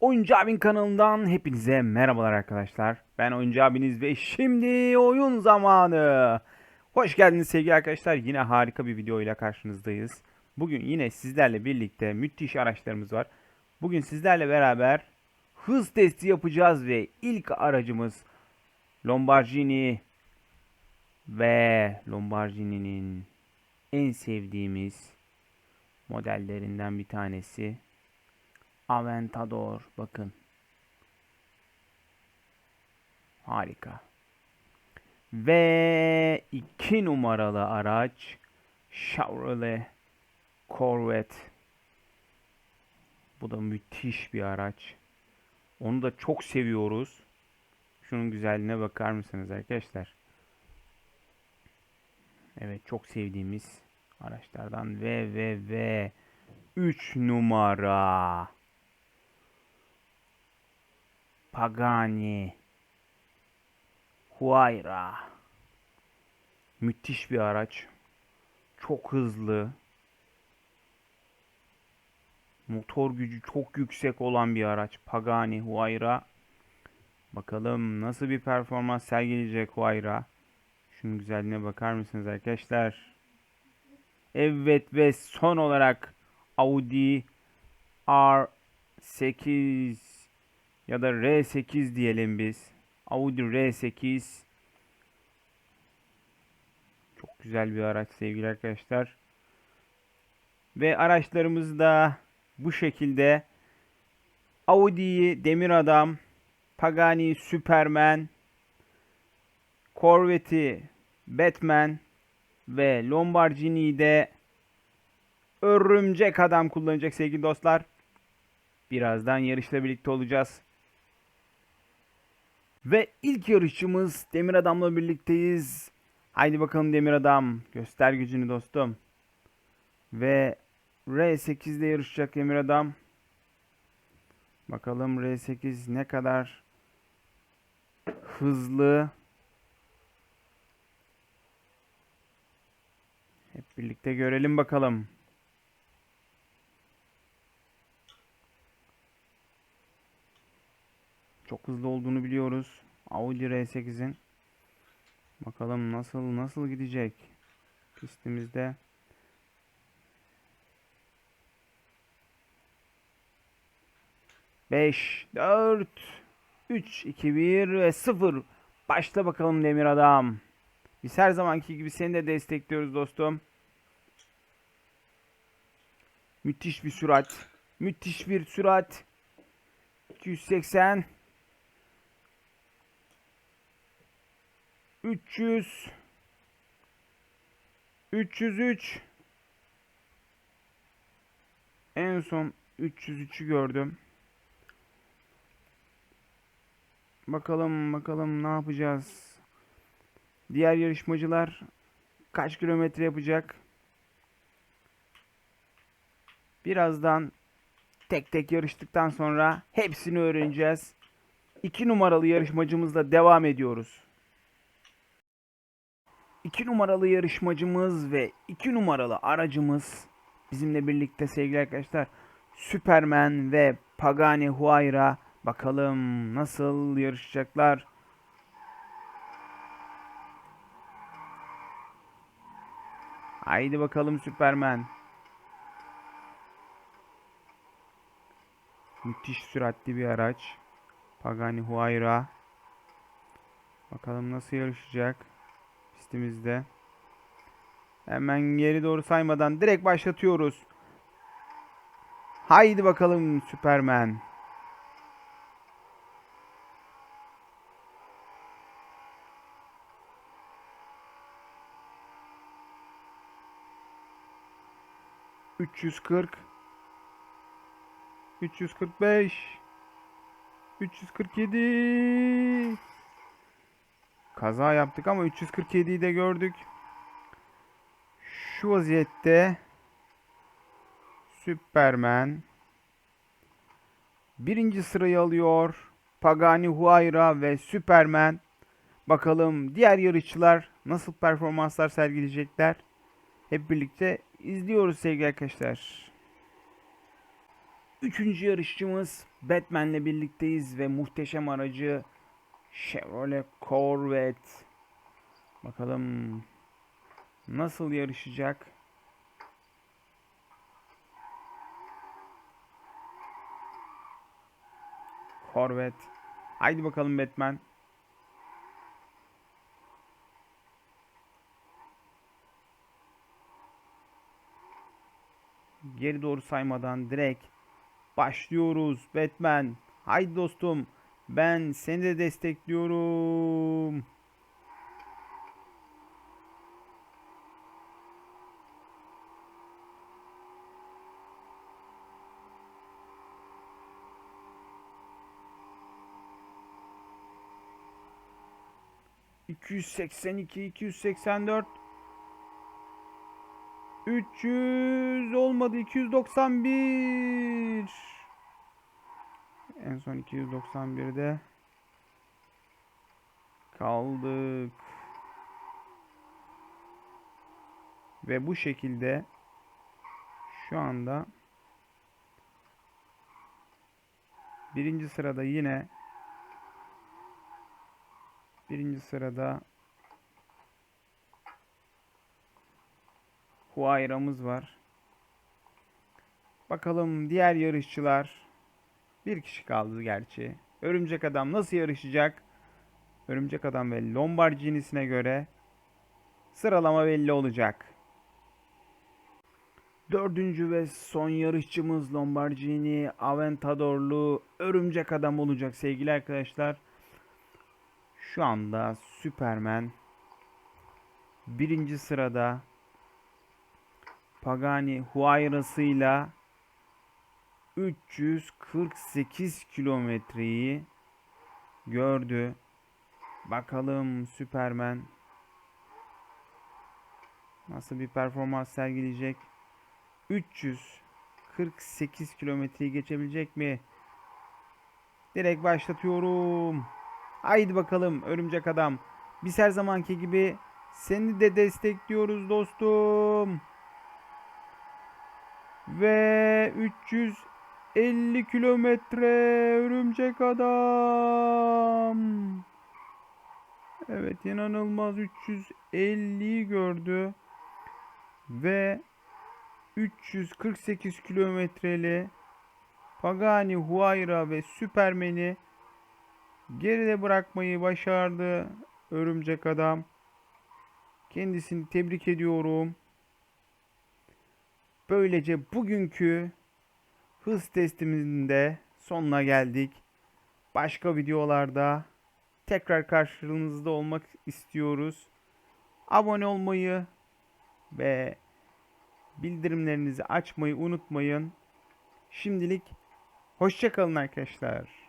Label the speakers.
Speaker 1: Oyuncu Abin kanalından hepinize merhabalar arkadaşlar. Ben Oyuncu Abiniz ve şimdi oyun zamanı. Hoş geldiniz sevgili arkadaşlar. Yine harika bir video ile karşınızdayız. Bugün yine sizlerle birlikte müthiş araçlarımız var. Bugün sizlerle beraber hız testi yapacağız ve ilk aracımız Lombardini ve Lombardini'nin en sevdiğimiz modellerinden bir tanesi Aventador bakın. Harika. Ve iki numaralı araç Chevrolet Corvette. Bu da müthiş bir araç. Onu da çok seviyoruz. Şunun güzelliğine bakar mısınız arkadaşlar? Evet çok sevdiğimiz araçlardan ve ve ve 3 numara Pagani Huayra Müthiş bir araç. Çok hızlı. Motor gücü çok yüksek olan bir araç. Pagani Huayra. Bakalım nasıl bir performans sergileyecek Huayra. Şunun güzelliğine bakar mısınız arkadaşlar? Evet ve son olarak Audi R8 ya da R8 diyelim biz. Audi R8 çok güzel bir araç sevgili arkadaşlar. Ve araçlarımız da bu şekilde Audi'yi Demir Adam, Pagani Superman, Corvette'i Batman ve Lombardini'yi de Örümcek Adam kullanacak sevgili dostlar. Birazdan yarışla birlikte olacağız. Ve ilk yarışımız Demir Adam'la birlikteyiz. Haydi bakalım Demir Adam. Göster gücünü dostum. Ve R8'de yarışacak Demir Adam. Bakalım R8 ne kadar hızlı. Hep birlikte görelim bakalım. Çok hızlı olduğunu biliyoruz. Audi R8'in. Bakalım nasıl nasıl gidecek pistimizde. Beş, dört, üç, iki, bir ve sıfır. Başla bakalım Demir Adam. Biz her zamanki gibi seni de destekliyoruz dostum. Müthiş bir sürat. Müthiş bir sürat. 280 300 303 En son 303'ü gördüm. Bakalım bakalım ne yapacağız. Diğer yarışmacılar kaç kilometre yapacak? Birazdan tek tek yarıştıktan sonra hepsini öğreneceğiz. 2 numaralı yarışmacımızla devam ediyoruz. 2 numaralı yarışmacımız ve 2 numaralı aracımız bizimle birlikte sevgili arkadaşlar. Superman ve Pagani Huayra bakalım nasıl yarışacaklar. Haydi bakalım Superman. Müthiş süratli bir araç. Pagani Huayra. Bakalım nasıl yarışacak pistimizde. Hemen geri doğru saymadan direkt başlatıyoruz. Haydi bakalım Superman. Üç yüz kırk. 345 347 Kaza yaptık ama 347'yi de gördük. Şu vaziyette Superman birinci sırayı alıyor. Pagani Huayra ve Superman. Bakalım diğer yarışçılar nasıl performanslar sergileyecekler. Hep birlikte izliyoruz sevgili arkadaşlar. Üçüncü yarışçımız Batman'le birlikteyiz ve muhteşem aracı Chevrolet Corvette. Bakalım nasıl yarışacak? Corvette. Haydi bakalım Batman. Geri doğru saymadan direkt başlıyoruz Batman. Haydi dostum. Ben seni de destekliyorum. ...282, 284... ...300 olmadı, 291... En son 291'de... ...kaldık... ...ve bu şekilde... ...şu anda... ...birinci sırada yine... Birinci sırada Huayra'mız var. Bakalım diğer yarışçılar. Bir kişi kaldı gerçi. Örümcek Adam nasıl yarışacak? Örümcek Adam ve Lombardini'sine göre sıralama belli olacak. Dördüncü ve son yarışçımız Lombardini Aventadorlu Örümcek Adam olacak sevgili arkadaşlar. Şu anda Superman birinci sırada Pagani Huayra'sıyla 348 kilometreyi gördü. Bakalım Superman nasıl bir performans sergileyecek? 348 kilometreyi geçebilecek mi? Direkt başlatıyorum. Haydi bakalım örümcek adam. Biz her zamanki gibi seni de destekliyoruz dostum. Ve 350 kilometre örümcek adam. Evet inanılmaz 350'yi gördü. Ve 348 kilometreli Pagani Huayra ve Superman'i geride bırakmayı başardı örümcek adam. Kendisini tebrik ediyorum. Böylece bugünkü hız testimizin de sonuna geldik. Başka videolarda tekrar karşınızda olmak istiyoruz. Abone olmayı ve bildirimlerinizi açmayı unutmayın. Şimdilik hoşçakalın arkadaşlar.